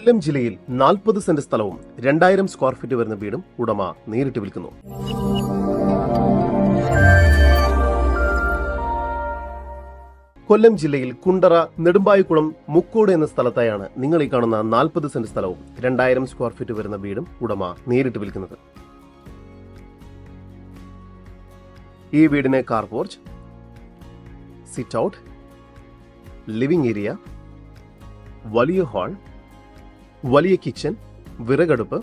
കൊല്ലം ജില്ലയിൽ നാൽപ്പത് സെന്റ് സ്ഥലവും രണ്ടായിരം സ്ക്വയർ ഫീറ്റ് വരുന്ന വീടും ഉടമ നേരിട്ട് വിൽക്കുന്നു. കൊല്ലം ജില്ലയിൽ കുണ്ടറ നെടുമ്പായിക്കുളം മുക്കോട് എന്ന സ്ഥലത്തായാണ് നിങ്ങൾ ഈ കാണുന്ന നാൽപ്പത് സെന്റ് സ്ഥലവും രണ്ടായിരം സ്ക്വയർ ഫീറ്റ് വരുന്ന വീടും ഉടമ നേരിട്ട് വിൽക്കുന്നത്. ഈ വീടിന് car porch sit out living area വലിയ ഹാൾ വലിയ കിച്ചൺ വിറകടുപ്പ്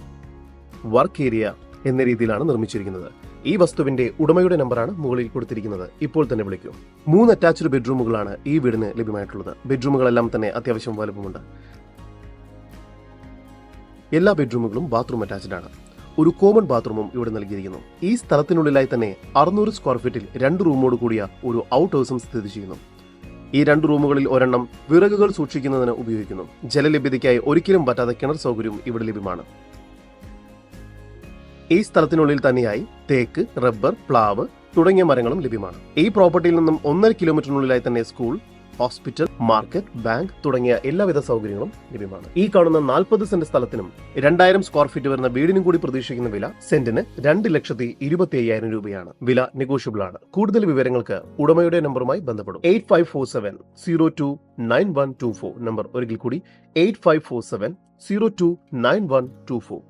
വർക്ക് ഏരിയ എന്ന രീതിയിലാണ് നിർമ്മിച്ചിരിക്കുന്നത്. ഈ വസ്തുവിന്റെ ഉടമയുടെ നമ്പറാണ് മുകളിൽ കൊടുത്തിരിക്കുന്നത്. ഇപ്പോൾ തന്നെ വിളിക്കൂ. മൂന്ന് അറ്റാച്ച്ഡ് ബെഡ്റൂമുകളാണ് ഈ വീടിന് ലഭ്യമായിട്ടുള്ളത്. ബെഡ്റൂമുകളെല്ലാം തന്നെ അത്യാവശ്യം വലുപ്പമുണ്ട്. എല്ലാ ബെഡ്റൂമുകളും ബാത്റൂം അറ്റാച്ച്ഡ് ആണ്. ഒരു കോമൺ ബാത്റൂമും ഇവിടെ നൽകിയിരിക്കുന്നു. ഈ സ്ഥലത്തിനുള്ളിലായി തന്നെ അറുന്നൂറ് സ്ക്വയർ ഫീറ്റിൽ രണ്ട് റൂമോട് കൂടിയ ഒരു ഔട്ട് ഹൗസും സ്ഥിതി ചെയ്യുന്നു. ഈ രണ്ട് റൂമുകളിൽ ഒരെണ്ണം വിറകുകൾ സൂക്ഷിക്കുന്നതിന് ഉപയോഗിക്കുന്നു. ജലലഭ്യതയ്ക്കായി ഒരിക്കലും പറ്റാത്ത കിണർ സൗകര്യവും ഇവിടെ ലഭ്യമാണ്. ഈ സ്ഥലത്തിനുള്ളിൽ തന്നെയായി തേക്ക് റബ്ബർ പ്ലാവ് തുടങ്ങിയ മരങ്ങളും ലഭ്യമാണ്. ഈ പ്രോപ്പർട്ടിയിൽ നിന്നും ഒന്നര കിലോമീറ്ററിനുള്ളിലായി തന്നെ സ്കൂൾ ഹോസ്പിറ്റൽ മാർക്കറ്റ് ബാങ്ക് തുടങ്ങിയ എല്ലാവിധ സൗകര്യങ്ങളും ലഭ്യമാണ്. ഈ കാണുന്ന നാൽപ്പത് സെന്റ് സ്ഥലത്തിനും രണ്ടായിരം സ്ക്വയർ ഫീറ്റ് വരുന്ന വീടിനും കൂടി പ്രതീക്ഷിക്കുന്ന വില സെന്റിന് രണ്ട് ലക്ഷത്തി ഇരുപത്തി അയ്യായിരം രൂപയാണ്. വില നെഗോഷ്യബിൾ ആണ്. കൂടുതൽ വിവരങ്ങൾക്ക് ഉടമയുടെ നമ്പറുമായി ബന്ധപ്പെടും. Eight five four seven zero two nine one two four. Number ഒരിക്കൽ കൂടി eight five four seven zero two nine one two four.